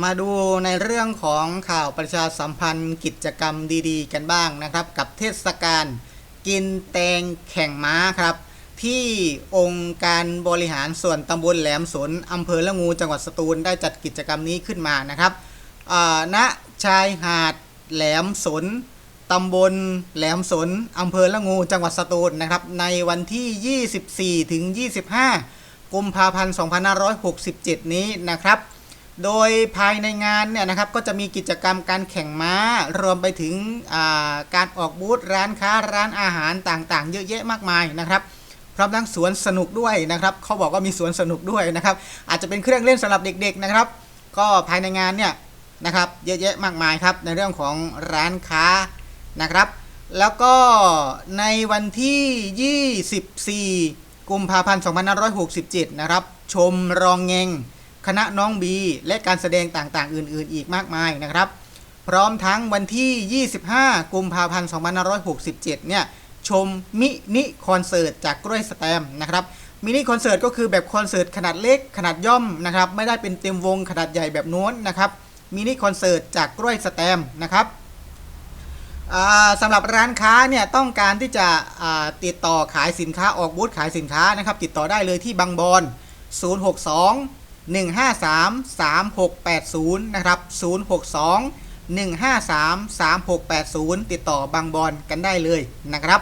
มาดูในเรื่องของข่าวประชาสัมพันธ์กิจกรรมดีๆ กันบ้างนะครับ กับเทศกาลกินแตงแข่งม้าครับ ที่องค์การบริหารส่วนตำบลแหลมสนอำเภอละงูจังหวัดสตูลได้จัดกิจกรรมนี้ขึ้นมานะครับณชายหาดแหลมสนตำบลแหลมสนอำเภอละงูจังหวัดสตูลนะครับในวันที่ 24ถึง25 กุมภาพันธ์ 2567 นี้นะครับ โดยภายในงานเนี่ยนะครับก็จะมีกิจกรรมการแข่งม้า รวมไปถึงาการออกบูธร้านค้าร้านอาหารต่างๆ เยอะแยะมากมายนะครับพร้อมทั้งสวนสนุกด้วยนะครับเขาบอกว่ามีสวนสนุกด้วยนะครับ อาจจะเป็นเครื่องเล่นสำหรับเด็กๆนะครับ ก็ภายในงานเนี่ยนะครับเยอะแยะมากมายครับในเรื่องของร้านค้านะครับ แล้วก็ในวันที่ 24 กุมภาพันธ์ 2567 นะครับ ชมรองเงง คณะน้องบีและการแสดงต่างๆ อื่นๆ อีกมากมายนะครับ พร้อมทั้งวันที่ 25 กุมภาพันธ์ 2567 เนี่ย ชมมินิคอนเสิร์ตจากกล้วยสแตม์นะครับมินิคอนเสิร์ตก็คือแบบคอนเสิร์ตขนาดเล็กขนาดย่อมนะครับ ไม่ได้เป็นเต็มวงขนาดใหญ่แบบโน้นนะครับมินิคอนเสิร์ตจากกล้วยสแตม์นะครับสำหรับร้านค้าเนี่ยต้องการที่จะติดต่อขายสินค้าออกบูธขายสินค้านะครับ ติดต่อได้เลยที่บางบอน062 153 3680 นะครับ 062 153 3680 ติดต่อบางบอนกันได้เลยนะครับ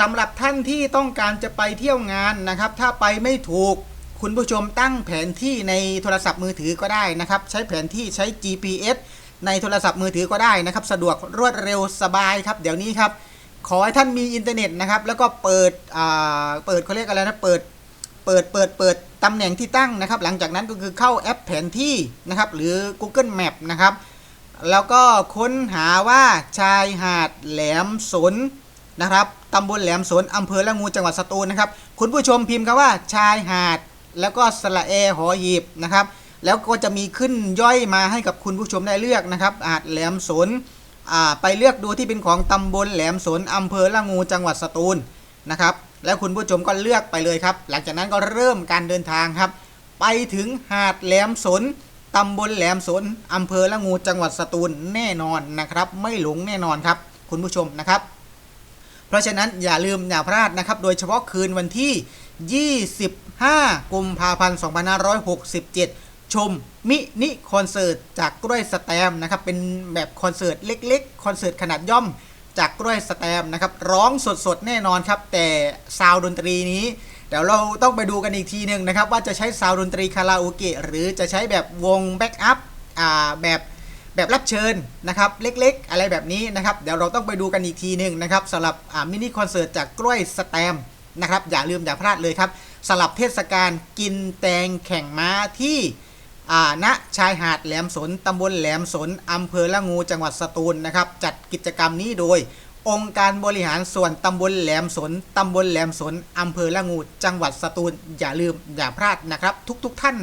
สำหรับท่านที่ต้องการจะไปเที่ยวงานนะครับ ถ้าไปไม่ถูกคุณผู้ชมตั้งแผนที่ในโทรศัพท์มือถือก็ได้นะครับ ใช้แผนที่ใช้ GPS ในโทรศัพท์มือถือก็ได้นะครับ สะดวกรวดเร็วสบายครับ เดี๋ยวนี้ครับ ขอให้ท่านมีอินเทอร์เน็ตนะครับ แล้วก็เปิดเปิดเขาเรียกอะไรนะ เปิด เปิดเปิดเปิด ตำแหน่งที่ตั้งนะครับ หลังจากนั้นก็คือเข้าแอปแผนที่นะครับ หรือ Google Map นะครับ แล้วก็ค้นหาว่าชายหาดแหลมสนนะครับตำบลแหลมสนอำเภอละงูจังหวัดสตูลนะครับ คุณผู้ชมพิมพ์คำว่าชายหาด แล้วก็สระเอหอหีบนะครับ แล้วก็จะมีขึ้นย่อยมาให้กับคุณผู้ชมได้เลือกนะครับหาดแหลมสนอ่าไปเลือกดูที่เป็นของตำบลแหลมสนอำเภอละงูจังหวัดสตูลนะครับ แล้วคุณผู้ชมก็เลือกไปเลยครับ หลังจากนั้นก็เริ่มการเดินทางครับ ไปถึงหาดแหลมสนตำบลแหลมสนอำเภอละงูจังหวัดสตูลแน่นอนนะครับ ไม่หลงแน่นอนครับ คุณผู้ชมนะครับ เพราะฉะนั้นอย่าลืมอย่าพลาดนะครับ โดยเฉพาะคืนวันที่ 25 กุมภาพันธ์2567 ชมมินิคอนเสิร์ตจากกล้วยสแตมนะครับ เป็นแบบคอนเสิร์ตเล็ก ๆ คอนเสิร์ตขนาดย่อม จากกล้วยสแตมนะครับร้องสดๆแน่นอนครับ แต่ซาวดนตรีนี้เดี๋ยวเราต้องไปดูกันอีกทีหนึ่งนะครับ ว่าจะใช้ซาวดนตรีคาราโอเกะหรือจะใช้แบบวงแบ็กอัพอ่าแบบแบบรับเชิญนะครับเล็กๆ อะไรแบบนี้นะครับเดี๋ยวเราต้องไปดูกันอีกทีหนึ่งนะครับสำหรับอ่ามินิคอนเสิร์ตจากกล้วยสแตมนะครับอย่าลืมอย่าพลาดเลยครับสำหรับเทศกาลกินแตงแข่งม้าที่ ณชายหาดแหลมสนตำบลแหลมสนอำเภอละงูจังหวัดสตูลนะครับ จัดกิจกรรมนี้โดย องค์การบริหารส่วนตำบลแหลมสนตำบลแหลมสนอำเภอละงูจังหวัดสตูลอย่าลืมอย่าพลาดนะครับ ทุกๆทท่าน